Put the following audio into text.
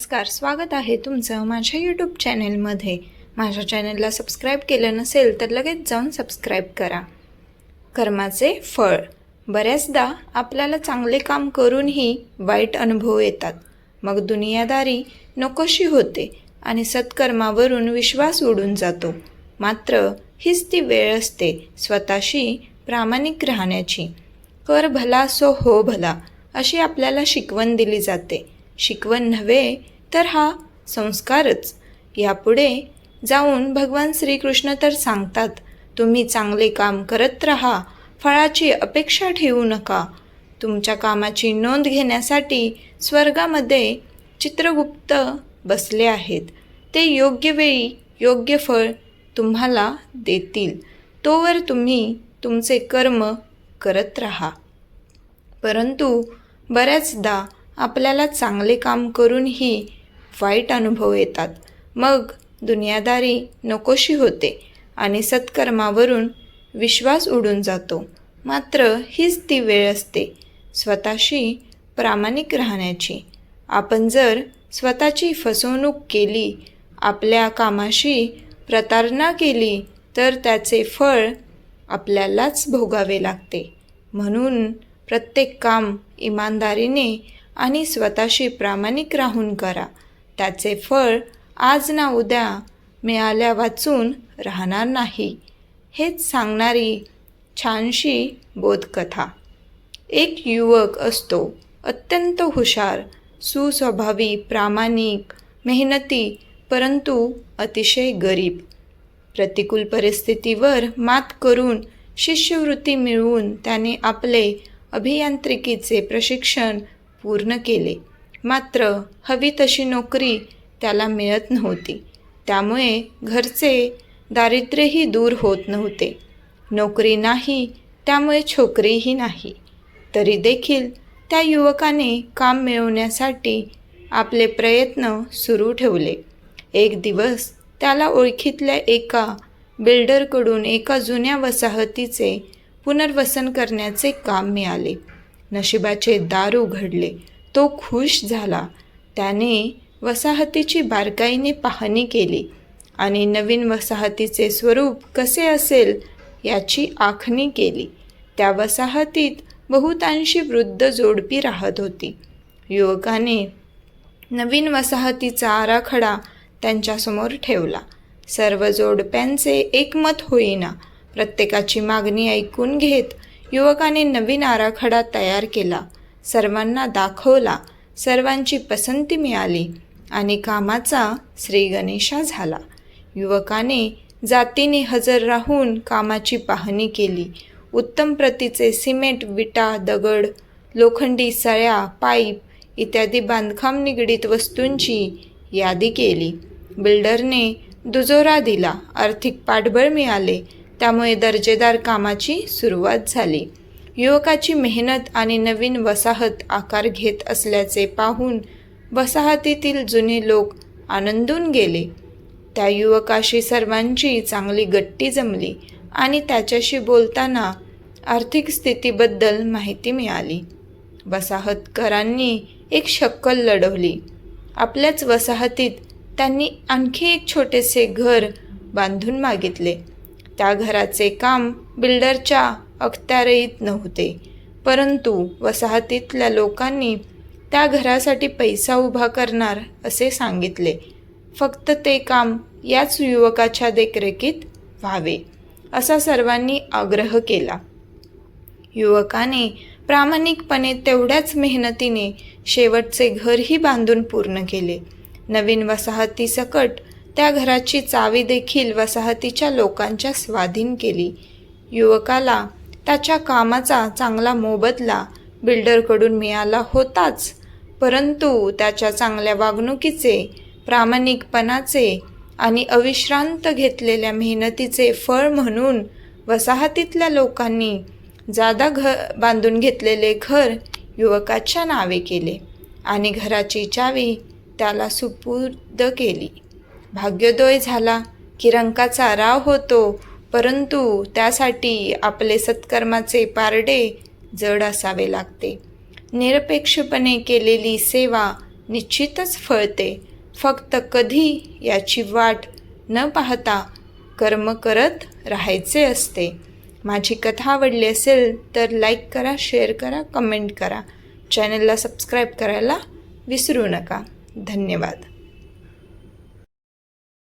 नमस्कार स्वागत आहे तुमचं माझ्या यूट्यूब चॅनेलमध्ये माझ्या चॅनेलला सबस्क्राईब केलं नसेल तर लगेच जाऊन सबस्क्राईब करा. कर्माचे फळ. बऱ्याचदा आपल्याला चांगले काम करूनही वाईट अनुभव येतात. मग दुनियादारी नकोशी होते आणि सत्कर्मावरून विश्वास उडून जातो. मात्र हीच ती वेळ असते स्वतःशी प्रामाणिक राहण्याची. कर भला सो हो भला अशी आपल्याला शिकवण दिली जाते. शिकवण नव्हे तर हा संस्कारच. यापुढे जाऊन भगवान श्रीकृष्ण तर सांगतात तुम्ही चांगले काम करत राहा फळाची अपेक्षा ठेवू नका. तुमच्या कामाची नोंद घेण्यासाठी स्वर्गामध्ये चित्रगुप्त बसले आहेत. ते योग्य वेळी योग्य फळ तुम्हाला देतील. तोवर तुम्ही तुमचे कर्म करत राहा. परंतु बऱ्याचदा आपल्याला चांगले काम करूनही वाईट अनुभव येतात. मग दुनियादारी नकोशी होते आणि सत्कर्मावरून विश्वास उडून जातो. मात्र हीच ती वेळ असते स्वतःशी प्रामाणिक राहण्याची. आपण जर स्वतःची फसवणूक केली आपल्या कामाशी प्रतारणा केली तर त्याचे फळ आपल्यालाच भोगावे लागते. म्हणून प्रत्येक काम इमानदारीने आणि स्वतःशी प्रामाणिक राहून करा. त्याचे फळ आज ना उद्या मिळाल्या वाचून राहणार नाही. हेच सांगणारी छानशी बोधकथा. एक युवक असतो अत्यंत हुशार सुस्वभावी प्रामाणिक मेहनती परंतु अतिशय गरीब. प्रतिकूल परिस्थितीवर मात करून शिष्यवृत्ती मिळवून त्याने आपले अभियांत्रिकीचे प्रशिक्षण पूर्ण केले. मात्र हवी तशी नोकरी त्याला मिळत नव्हती. त्यामुळे घरचे दारिद्र्यही दूर होत नव्हते. नोकरी नाही त्यामुळे छोकरीही नाही. तरी देखील त्या युवकाने काम मिळवण्यासाठी आपले प्रयत्न सुरू ठेवले. एक दिवस त्याला ओळखीतल्या एका बिल्डरकडून एका जुन्या वसाहतीचे पुनर्वसन करण्याचे काम मिळाले. नशिबाचे दार उघडले तो खुश झाला. त्याने वसाहतीची बारकाईने पाहणी केली. आणि नवीन वसाहतीचे स्वरूप कसे असेल याची आखणी केली. त्या वसाहतीत बहुतांशी वृद्ध जोडपी राहत होती. युवकाने नवीन वसाहतीचा आराखडा त्यांच्यासमोर ठेवला. सर्व जोडप्यांचे एकमत होईना. प्रत्येकाची मागणी ऐकून घेत युवकाने नवीन आराखडा तयार केला. सर्वांना दाखवला. सर्वांची पसंती मिळाली आणि कामाचा श्रीगणेशा झाला. युवकाने जातीने हजर राहून कामाची पाहणी केली. उत्तम प्रतीचे सिमेंट विटा दगड लोखंडी सळ्या पाईप इत्यादी बांधकाम निगडीत वस्तूंची यादी केली. बिल्डरने दुजोरा दिला. आर्थिक पाठबळ मिळाले. त्यामुळे दर्जेदार कामाची सुरुवात झाली. युवकाची मेहनत आणि नवीन वसाहत आकार घेत असल्याचे पाहून वसाहतीतील जुने लोक आनंदून गेले. त्या युवकाशी सर्वांची चांगली गट्टी जमली आणि त्याच्याशी बोलताना आर्थिक स्थितीबद्दल माहिती मिळाली. वसाहतकरांनी एक शक्कल लढवली. आपल्याच वसाहतीत त्यांनी आणखी एक छोटेसे घर बांधून मागितले. त्या घराचे काम बिल्डरच्या अखत्यारीत नव्हते. परंतु वसाहतीतल्या लोकांनी त्या घरासाठी पैसा उभा करणार असे सांगितले. फक्त ते काम याच युवकाच्या देखरेखीत व्हावे असा सर्वांनी आग्रह केला. युवकाने प्रामाणिकपणे तेवढ्याच मेहनतीने शेवटचे घरही बांधून पूर्ण केले. नवीन वसाहतीसकट त्या घराची चावी देखील वसाहतीच्या लोकांच्या स्वाधीन केली. युवकाला त्याच्या कामाचा चांगला मोबदला बिल्डरकडून मिळाला होताच परंतु त्याच्या चांगल्या वागणुकीचे प्रामाणिकपणाचे आणि अविश्रांत घेतलेल्या मेहनतीचे फळ म्हणून वसाहतीतल्या लोकांनी जादा घ बांधून घेतलेले घर युवकाच्या नावे केले आणि घराची चावी त्याला सुपूर्द केली. भाग्योदय झाला की रंकाचा राव होतो परंतु त्यासाठी आपले सत्कर्माचे पारडे जड असावे लागते. निरपेक्षपणे केलेली सेवा निश्चितच फळते. फक्त कधी याची वाट न पाहता कर्म करत राहायचे असते. माझी कथा आवडली असेल तर लाईक करा शेअर करा कमेंट करा. चॅनलला सबस्क्राईब करायला विसरू नका. धन्यवाद.